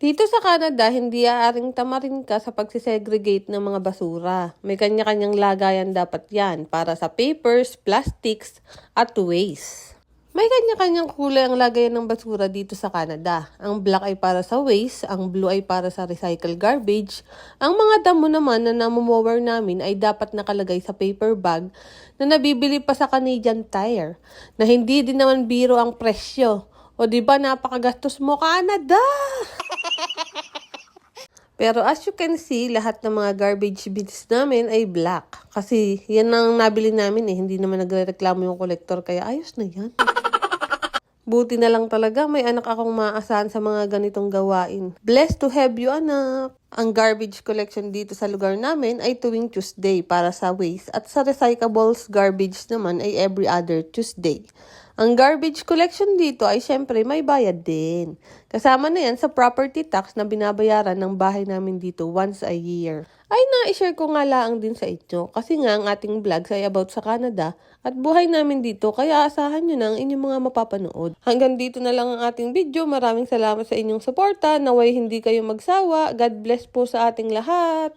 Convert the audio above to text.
Dito sa Canada, hindi aaring tamarin ka sa pagsisegregate ng mga basura. May kanya-kanyang lagayan dapat yan para sa papers, plastics, at waste. May kanya-kanyang kulay ang lagayan ng basura dito sa Canada. Ang black ay para sa waste, ang blue ay para sa recycle garbage. Ang mga damo naman na namumower namin ay dapat nakalagay sa paper bag na nabibili pa sa Canadian Tire na hindi din naman biro ang presyo. O di ba napakagastos mo Canada? Pero as you can see, lahat ng mga garbage bins namin ay black. Kasi yan ang nabili namin eh. Hindi naman nagre-reklamo yung collector kaya ayos na yan. Buti na lang talaga may anak akong maaasahan sa mga ganitong gawain. Blessed to have you, anak! Ang garbage collection dito sa lugar namin ay tuwing Tuesday para sa waste at sa recyclables garbage naman ay every other Tuesday. Ang garbage collection dito ay syempre may bayad din. Kasama na yan sa property tax na binabayaran ng bahay namin dito once a year. Ay na-share ko nga laang din sa inyo kasi nga ang ating vlogs ay about sa Canada at buhay namin dito kaya asahan nyo na ang inyong mga mapapanood. Hanggang dito na lang ang ating video. Maraming salamat sa inyong suporta. Naway hindi kayo magsawa. God bless po sa ating lahat.